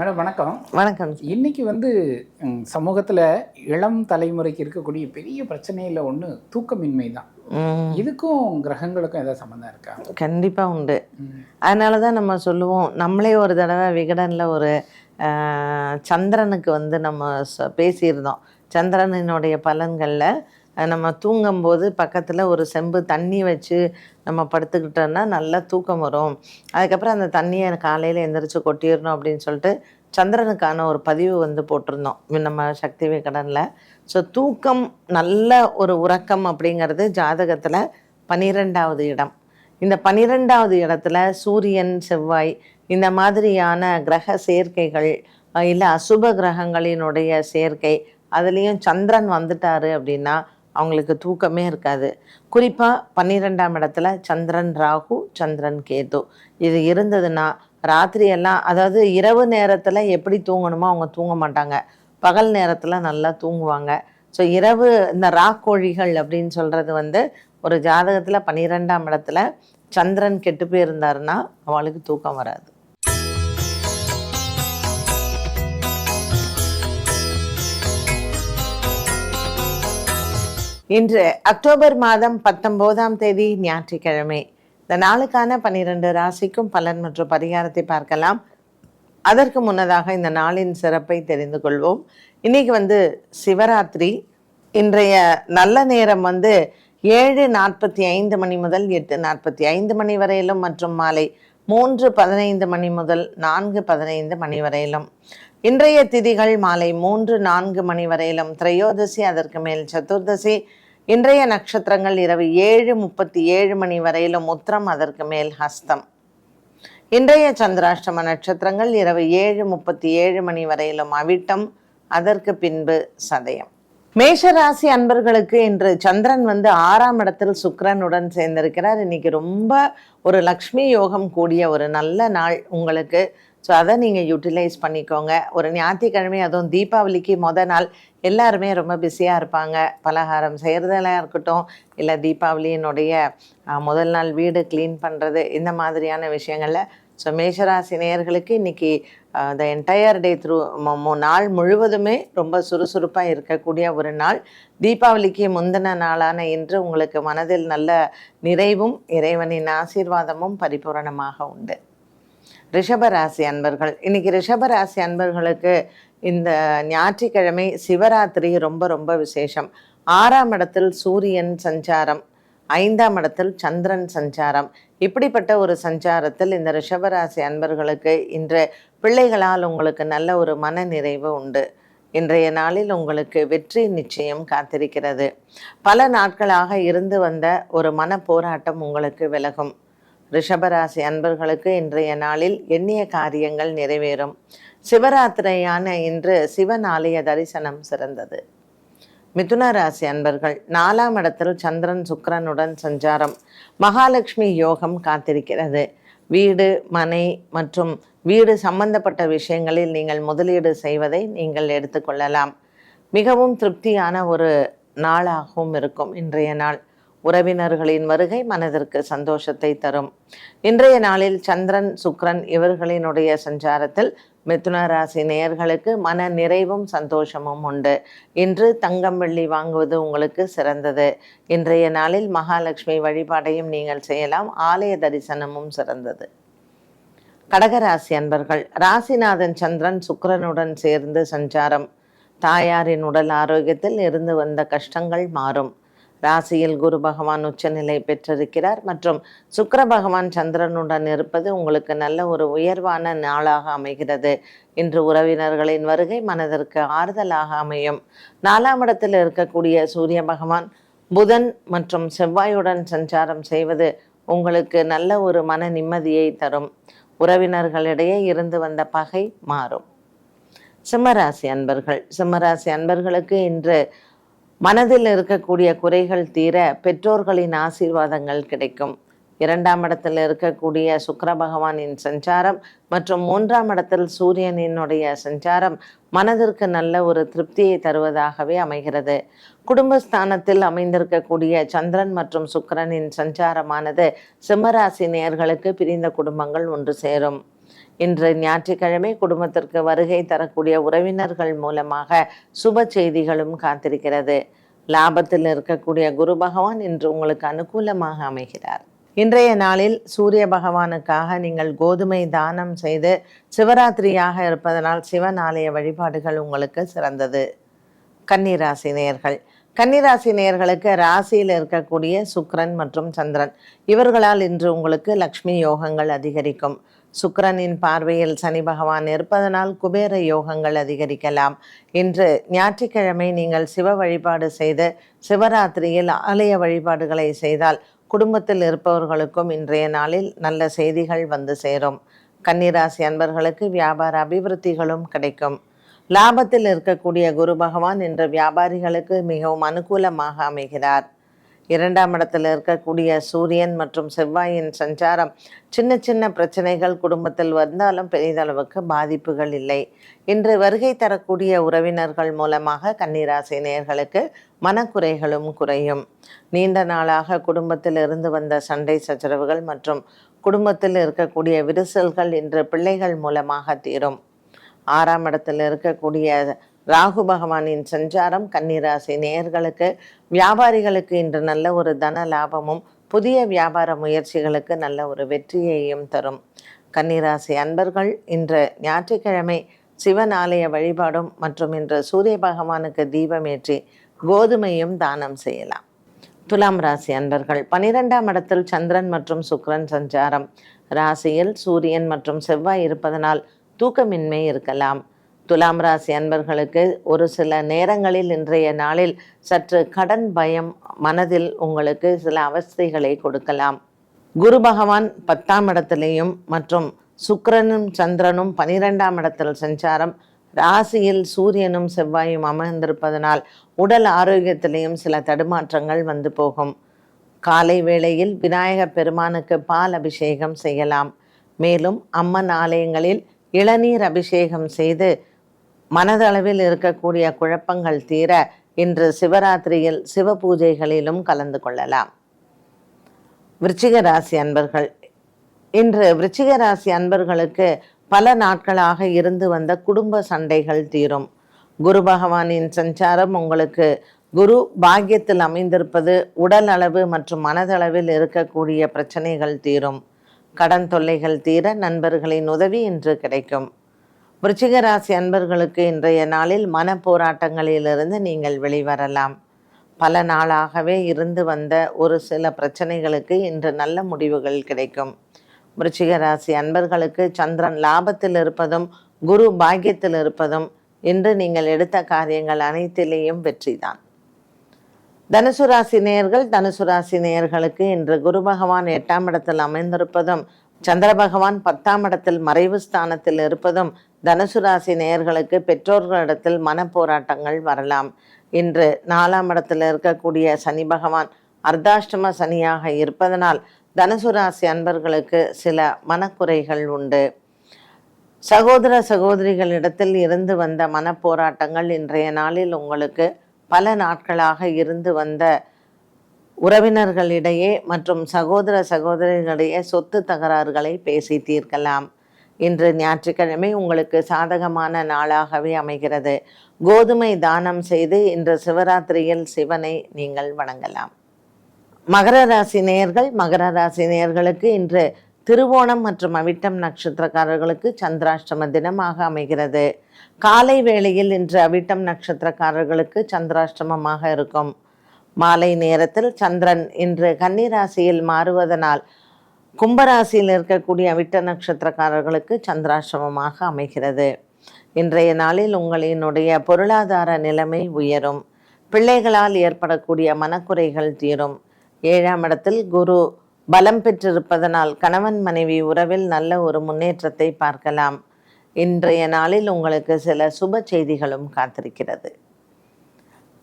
Madam வணக்கம். வணக்கம். இன்னைக்கு வந்து சமூகத்துல இளம் தலைமுறைக்கு இருக்கக்கூடிய பெரிய பிரச்சனையில ஒண்ணு தூக்கமின்மை தான். இதுக்கும் கிரகங்களுக்கும் ஏதாவது சம்மந்தம் இருக்கா? கண்டிப்பா உண்டு. அதனால தான் நம்ம சொல்லுவோம் நம்மளே ஒரு தடவை விகடனில் ஒரு சந்திரனுக்கு வந்து நம்ம பேசியிருந்தோம். சந்திரனினுடைய பலன்களில் நம்ம தூங்கும்போது பக்கத்தில் ஒரு செம்பு தண்ணி வச்சு நம்ம படுத்துக்கிட்டோன்னா நல்லா தூக்கம் வரும். அதுக்கப்புறம் அந்த தண்ணியை காலையில் எந்திரிச்சு கொட்டிடணும் அப்படின்னு சொல்லிட்டு சந்திரனுக்கான ஒரு பதிவு வந்து போட்டிருந்தோம். நம்ம சக்தி விகடனில். ஸோ தூக்கம் நல்ல ஒரு உறக்கம் அப்படிங்கிறது ஜாதகத்தில் பனிரெண்டாவது இடம். இந்த பனிரெண்டாவது இடத்துல சூரியன் செவ்வாய் இந்த மாதிரியான கிரக சேர்க்கைகள் இல்லை அசுப கிரகங்களினுடைய சேர்க்கை அதுலேயும் சந்திரன் வந்துட்டாரு அப்படின்னா அவங்களுக்கு தூக்கமே இருக்காது. குறிப்பாக பன்னிரெண்டாம் இடத்துல சந்திரன் ராகு சந்திரன் கேது. இது இருந்ததுன்னா ராத்திரியெல்லாம் அதாவது இரவு நேரத்தில் எப்படி தூங்கணுமோ அவங்க தூங்க மாட்டாங்க. பகல் நேரத்தில் நல்லா தூங்குவாங்க. ஸோ இரவு இந்த ராக்கோழிகள் அப்படின்னு சொல்கிறது வந்து ஒரு ஜாதகத்தில் பன்னிரெண்டாம் இடத்துல சந்திரன் கெட்டு போயிருந்தாருன்னா அவளுக்கு தூக்கம் வராது. இன்று அக்டோபர் மாதம் பத்தொன்பதாம் தேதி ஞாயிற்றுக்கிழமை. இந்த நாளுக்கான பன்னிரண்டு ராசிக்கும் பலன் மற்றும் பரிகாரத்தை பார்க்கலாம். அதற்கு முன்னதாக இந்த நாளின் சிறப்பை தெரிந்து கொள்வோம். இன்னைக்கு வந்து சிவராத்திரி. இன்றைய நல்ல நேரம் வந்து ஏழு நாற்பத்தி ஐந்து மணி முதல் எட்டு நாற்பத்தி ஐந்து மணி வரையிலும் மற்றும் மாலை மூன்று பதினைந்து மணி முதல் நான்கு பதினைந்து மணி வரையிலும். இன்றைய திதிகள் மாலை மூன்று நான்கு மணி வரையிலும். திரையோதசி அதற்கு மேல் சதுர்தசி. இன்றைய நட்சத்திரங்கள் இரவு ஏழு முப்பத்தி ஏழு மணி வரையிலும். உத்திரம் அதற்கு மேல் ஹஸ்தம். இன்றைய சந்திராஷ்டம நட்சத்திரங்கள் இரவு ஏழு முப்பத்தி ஏழு மணி வரையிலும். அவிட்டம் அதற்கு பின்பு சதயம். மேஷராசி அன்பர்களுக்கு இன்று சந்திரன் வந்து ஆறாம் இடத்தில் சுக்கரனுடன் சேர்ந்திருக்கிறார். இன்னைக்கு ரொம்ப ஒரு லக்ஷ்மி யோகம் கூடிய ஒரு நல்ல நாள் உங்களுக்கு. ஸோ அதை நீங்கள் யூட்டிலைஸ் பண்ணிக்கோங்க. ஒரு ஞாயிற்றுக்கிழமை அதுவும் தீபாவளிக்கு மொதல் நாள் எல்லாருமே ரொம்ப பிஸியாக இருப்பாங்க. பலகாரம் செய்கிறதெல்லாம் இருக்கட்டும் இல்லை தீபாவளியினுடைய முதல் நாள் வீடு க்ளீன் பண்ணுறது இந்த மாதிரியான விஷயங்களில் ஸோ மேஷராசி நேயர்களுக்கு இன்றைக்கி த என்டையர் டே த்ரூ நாள் முழுவதுமே ரொம்ப சுறுசுறுப்பாக இருக்கக்கூடிய ஒரு நாள். தீபாவளிக்கு முந்தின நாளான இன்று உங்களுக்கு மனதில் நல்ல நிறைவும் இறைவனின் ஆசீர்வாதமும் பரிபூரணமாக உண்டு. ரிஷபராசி அன்பர்கள் இன்றைக்கி ரிஷபராசி அன்பர்களுக்கு இந்த ஞாயிற்றுக்கிழமை சிவராத்திரி ரொம்ப ரொம்ப விசேஷம். ஆறாம் இடத்தில் சூரியன் சஞ்சாரம் ஐந்தாம் இடத்தில் சந்திரன் சஞ்சாரம். இப்படிப்பட்ட ஒரு சஞ்சாரத்தில் இந்த ரிஷபராசி அன்பர்களுக்கு இன்று பிள்ளைகளால் உங்களுக்கு நல்ல ஒரு மன நிறைவு உண்டு. இன்றைய நாளில் உங்களுக்கு வெற்றி நிச்சயம் காத்திருக்கிறது. பல நாட்களாக இருந்து வந்த ஒரு மன போராட்டம் உங்களுக்கு விலகும். ரிஷபராசி அன்பர்களுக்கு இன்றைய நாளில் எண்ணிய காரியங்கள் நிறைவேறும். சிவராத்திரியான இன்று சிவன் ஆலய தரிசனம் சிறந்தது. மிதுன ராசி அன்பர்கள் நாலாம் இடத்தில் சந்திரன் சுக்கரனுடன் சஞ்சாரம் மகாலட்சுமி யோகம் காத்திருக்கிறது. வீடு மனை மற்றும் வீடு சம்பந்தப்பட்ட விஷயங்களில் நீங்கள் முதலீடு செய்வதை நீங்கள் எடுத்துக்கொள்ளலாம் மிகவும் திருப்தியான ஒரு நாளாகவும் இருக்கும் இன்றைய நாள். உறவினர்களின் வருகை மனதிற்கு சந்தோஷத்தை தரும். இன்றைய நாளில் சந்திரன் சுக்ரன் இவர்களினுடைய சஞ்சாரத்தில் மிதுன ராசி நேயர்களுக்கு மன நிறைவும் சந்தோஷமும் உண்டு. இன்று தங்கம் வெள்ளி வாங்குவது உங்களுக்கு சிறந்தது. இன்றைய நாளில் மகாலட்சுமி வழிபாடையும் நீங்கள் செய்யலாம். ஆலய தரிசனமும் சிறந்தது. கடகராசி அன்பர்கள் ராசிநாதன் சந்திரன் சுக்கரனுடன் சேர்ந்து சஞ்சாரம். தாயாரின் உடல் ஆரோக்கியத்தில் இருந்து வந்த கஷ்டங்கள் மாறும். ராசியில் குரு பகவான் உச்சநிலை பெற்றிருக்கிறார். மற்றும் சுக்கர பகவான் சந்திரனுடன் இருப்பது உங்களுக்கு நல்ல ஒரு உயர்வான நாளாக அமைகிறது. இன்று உறவினர்களின் வருகை மனதிற்கு ஆறுதலாக அமையும். நாலாம் இடத்தில் இருக்கக்கூடிய சூரிய பகவான் புதன் மற்றும் செவ்வாயுடன் சஞ்சாரம் செய்வது உங்களுக்கு நல்ல ஒரு மன நிம்மதியை தரும். உறவினர்களிடையே இருந்து வந்த பகை மாறும். சிம்மராசி அன்பர்கள். சிம்மராசி அன்பர்களுக்கு இன்று மனதில் இருக்கக்கூடிய குறைகள் தீர பெற்றோர்களின் ஆசீர்வாதங்கள் கிடைக்கும். இரண்டாம் இடத்தில் இருக்கக்கூடிய சுக்கர பகவானின் சஞ்சாரம் மற்றும் மூன்றாம் இடத்தில் சூரியனினுடைய சஞ்சாரம் மனதிற்கு நல்ல ஒரு திருப்தியை தருவதாகவே அமைகிறது. குடும்பஸ்தானத்தில் அமைந்திருக்கக்கூடிய சந்திரன் மற்றும் சுக்கரனின் சஞ்சாரமானது சிம்மராசி நேர்களுக்கு பிரிந்த குடும்பங்கள் ஒன்று சேரும். இன்று ஞாயிற்றுக்கிழமை குடும்பத்திற்கு வருகை தரக்கூடிய உறவினர்கள் மூலமாக சுப செய்திகளும் காத்திருக்கிறது. லாபத்தில் இருக்கக்கூடிய குரு பகவான் இன்று உங்களுக்கு அனுகூலமாக அமைகிறார். இன்றைய நாளில் சூரிய பகவானுக்காக நீங்கள் கோதுமை தானம் செய்து சிவராத்திரியாக இருப்பதனால் சிவன் ஆலய வழிபாடுகள் உங்களுக்கு சிறந்தது. கன்னிராசி நேயர்கள். கன்னிராசி நேயர்களுக்கு ராசியில் இருக்கக்கூடிய சுக்ரன் மற்றும் சந்திரன். இவர்களால் இன்று உங்களுக்கு லக்ஷ்மி யோகங்கள் அதிகரிக்கும். சுக்கரனின் பார்வையில் சனி பகவான் இருப்பதனால் குபேர யோகங்கள் அதிகரிக்கலாம். இன்று ஞாயிற்றுக்கிழமை நீங்கள் சிவ வழிபாடு செய்து சிவராத்திரியில் ஆலய வழிபாடுகளை செய்தால் குடும்பத்தில் இருப்பவர்களுக்கும் இன்றைய நாளில் நல்ல செய்திகள் வந்து சேரும். கன்னிராசி அன்பர்களுக்கு வியாபார அபிவிருத்திகளும் கிடைக்கும். லாபத்தில் இருக்கக்கூடிய குரு பகவான் இன்று வியாபாரிகளுக்கு மிகவும் அனுகூலமாக அமைகிறார். இரண்டாம் இடத்தில் இருக்கக்கூடிய சூரியன் மற்றும் செவ்வாயின் சஞ்சாரம் சின்ன சின்ன பிரச்சனைகள் குடும்பத்தில் வந்தாலும் பெரிதளவுக்கு பாதிப்புகள் இல்லை. இன்று வருகை தரக்கூடிய உறவினர்கள் மூலமாக கன்னிராசி நேர்களுக்கு மனக்குறைகளும் குறையும். நீண்ட நாளாக குடும்பத்தில் இருந்து வந்த சண்டை சச்சரவுகள் மற்றும் குடும்பத்தில் இருக்கக்கூடிய விரிசல்கள் இன்று பிள்ளைகள் மூலமாக தீரும். ஆறாம் இடத்தில் இருக்கக்கூடிய ராகு பகவானின் சஞ்சாரம் கன்னிராசி நேயர்களுக்கு வியாபாரிகளுக்கு இன்று நல்ல ஒரு தன லாபமும் புதிய வியாபார முயற்சிகளுக்கு நல்ல ஒரு வெற்றியையும் தரும். கன்னிராசி அன்பர்கள் இன்று ஞாயிற்றுக்கிழமை சிவன் ஆலய வழிபாடும் மற்றும் இன்று சூரிய பகவானுக்கு தீபமேற்றி கோதுமையும் தானம் செய்யலாம். துலாம் ராசி அன்பர்கள் பனிரெண்டாம் இடத்தில் சந்திரன் மற்றும் சுக்ரன் சஞ்சாரம். ராசியில் சூரியன் மற்றும் செவ்வாய் இருப்பதனால் தூக்கமின்மை இருக்கலாம். துலாம் ராசி அன்பர்களுக்கு ஒரு சில நேரங்களில் இன்றைய நாளில் சற்று கடன் பயம் மனதில் உங்களுக்கு சில அவஸ்தைகளை கொடுக்கலாம். குரு பகவான் பத்தாம் இடத்திலையும் மற்றும் சுக்கரனும் சந்திரனும் பனிரெண்டாம் இடத்தில் சஞ்சாரம். ராசியில் சூரியனும் செவ்வாயும் அமர்ந்திருப்பதனால் உடல் ஆரோக்கியத்திலையும் சில தடுமாற்றங்கள் வந்து போகும். காலை வேளையில் விநாயகப் பெருமானுக்கு பால் அபிஷேகம் செய்யலாம். மேலும் அம்மன் ஆலயங்களில் இளநீர் அபிஷேகம் செய்து மனதளவில் இருக்கக்கூடிய குழப்பங்கள் தீர இன்று சிவராத்திரியில் சிவ பூஜைகளிலும் கலந்து கொள்ளலாம். விருச்சிக ராசி அன்பர்கள் இன்று விருச்சிக ராசி அன்பர்களுக்கு பல நாட்களாக இருந்து வந்த குடும்ப சண்டைகள் தீரும். குரு பகவானின் சஞ்சாரம் உங்களுக்கு குரு பாக்கியத்தில் அமைந்திருப்பது உடல் அளவு மற்றும் மனதளவில் இருக்கக்கூடிய பிரச்சனைகள் தீரும். கடன் தொல்லைகள் தீர நண்பர்களின் உதவி இன்று கிடைக்கும். விருச்சிக ராசி அன்பர்களுக்கு இன்றைய நாளில் மன போராட்டங்களிலிருந்து நீங்கள் வெளிவரலாம். பல நாளாகவே இருந்து வந்த ஒரு சில பிரச்சனைகளுக்கு இன்று நல்ல முடிவுகள் கிடைக்கும். விருச்சிக ராசி அன்பர்களுக்கு சந்திரன் லாபத்தில் இருப்பதும் குரு பாக்கியத்தில் இருப்பதும் இன்று நீங்கள் எடுத்த காரியங்கள் அனைத்திலேயும் வெற்றிதான் தனுசு ராசி நேயர்கள் தனுசு ராசி நேயர்களுக்கு இன்று குரு பகவான் எட்டாம் இடத்தில் அமைந்திருப்பதும் சந்திர பகவான் பத்தாம் இடத்தில் மறைவு ஸ்தானத்தில் இருப்பதும் தனுசு ராசி நேயர்களுக்கு பெற்றோர்களிடத்தில் மனப்போராட்டங்கள் வரலாம். இன்று நாலாம் இடத்தில் இருக்கக்கூடிய சனி பகவான் அர்த்தாஷ்டம சனியாக இருப்பதனால் தனுசு ராசி அன்பர்களுக்கு சில மனக்குறைகள் உண்டு. சகோதர சகோதரிகளிடத்தில் இருந்து வந்த மனப்போராட்டங்கள் இன்றைய நாளில் உங்களுக்கு பல நாட்களாக இருந்து வந்த உறவினர்களிடையே மற்றும் சகோதர சகோதரிகளிடையே சொத்து தகராறுகளை பேசி தீர்க்கலாம் இன்று ஞாயிற்றுக்கிழமை உங்களுக்கு சாதகமான நாளாகவே அமைகிறது. கோதுமை தானம் செய்து இன்று சிவராத்திரியில் சிவனை நீங்கள் வணங்கலாம். மகர ராசி நேயர்கள் மகர ராசி நேயர்களுக்கு இன்று திருவோணம் மற்றும் அவிட்டம் நட்சத்திரக்காரர்களுக்கு சந்திராஷ்டம தினமாக அமைகிறது. காலை வேளையில் இன்று அவிட்டம் நட்சத்திரக்காரர்களுக்கு சந்திராஷ்டமமாக இருக்கும். மாலை நேரத்தில் சந்திரன் இன்று கன்னிராசியில் மாறுவதனால் கும்பராசியில் இருக்கக்கூடிய விட்ட நட்சத்திரக்காரர்களுக்கு சந்திராசிரமமாக அமைகிறது. இன்றைய நாளில் உங்களினுடைய பொருளாதார நிலைமை உயரும். பிள்ளைகளால் ஏற்படக்கூடிய மனக்குறைகள் தீரும். ஏழாம் இடத்தில் குரு பலம் பெற்றிருப்பதனால் கணவன் மனைவி உறவில் நல்ல ஒரு முன்னேற்றத்தை பார்க்கலாம். இன்றைய நாளில் உங்களுக்கு சில சுப செய்திகளும் காத்திருக்கிறது.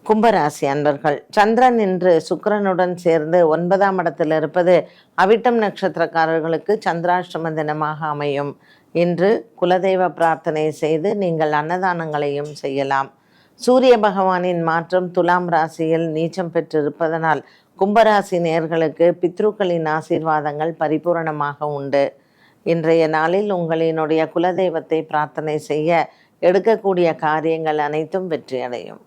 கும்பராசி அன்பர்கள் சந்திரன் இன்று சுக்கரனுடன் சேர்ந்து ஒன்பதாம் இடத்தில் இருப்பது அவிட்டம் நட்சத்திரக்காரர்களுக்கு சந்திராஷ்டம தினமாக அமையும். இன்று குலதெய்வ பிரார்த்தனை செய்து நீங்கள் அன்னதானங்களையும் செய்யலாம். சூரிய பகவானின் மாற்றம் துலாம் ராசியில் நீச்சம் பெற்றிருப்பதனால் கும்பராசி நேர்களுக்கு பித்ருக்களின் ஆசீர்வாதங்கள் பரிபூரணமாக உண்டு. இன்றைய நாளில் உங்களினுடைய குலதெய்வத்தை பிரார்த்தனை செய்ய எடுக்கக்கூடிய காரியங்கள் அனைத்தும் வெற்றியடையும்.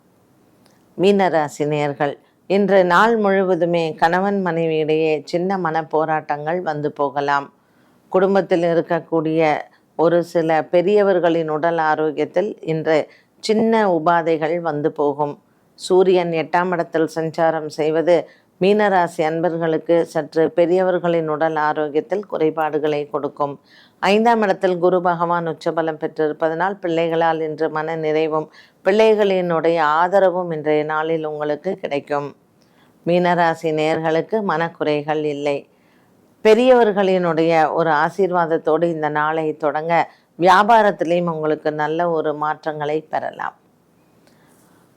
மீனராசினியர்கள். இன்று நாள் முழுவதுமே கணவன் மனைவியிடையே சின்ன மன போராட்டங்கள் வந்து போகலாம். குடும்பத்தில் இருக்கக்கூடிய ஒரு சில பெரியவர்களின் உடல் ஆரோக்கியத்தில் இன்று சின்ன உபாதைகள் வந்து போகும். சூரியன் எட்டாம் இடத்தில் சஞ்சாரம் செய்வது மீனராசி அன்பர்களுக்கு சற்று பெரியவர்களின் உடல் ஆரோக்கியத்தில் குறைபாடுகளை கொடுக்கும். ஐந்தாம் இடத்தில் குரு பகவான் உச்சபலம் பெற்றிருப்பதனால் பிள்ளைகளால் இன்று மன நிறைவும் பிள்ளைகளினுடைய ஆதரவும் இன்றைய நாளில் உங்களுக்கு கிடைக்கும். மீனராசி நேர்களுக்கு மனக்குறைகள் இல்லை. பெரியவர்களினுடைய ஒரு ஆசீர்வாதத்தோடு இந்த நாளை தொடங்க வியாபாரத்திலையும் உங்களுக்கு நல்ல ஒரு மாற்றங்களை பெறலாம்.